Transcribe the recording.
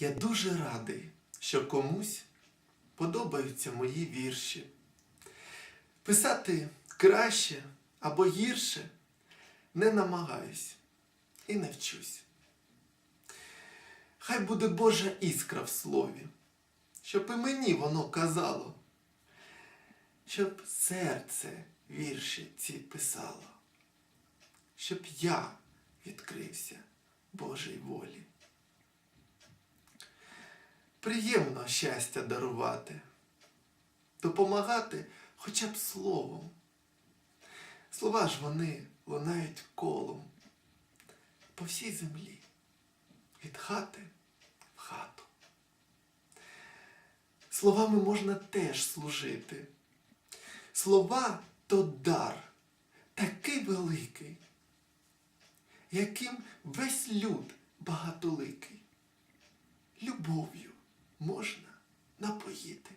Я дуже радий, що комусь подобаються мої вірші. Писати краще або гірше не намагаюсь і не вчусь. Хай буде Божа іскра в слові, щоб і мені воно казало, щоб серце вірші ці писало, щоб я відкрився Божій волі. Приємно щастя дарувати, допомагати хоча б словом. Слова ж вони лунають колом по всій землі, від хати в хату. Словами можна теж служити. Слова то дар такий великий, яким весь люд багатоликий. Любов'ю можна напоїти.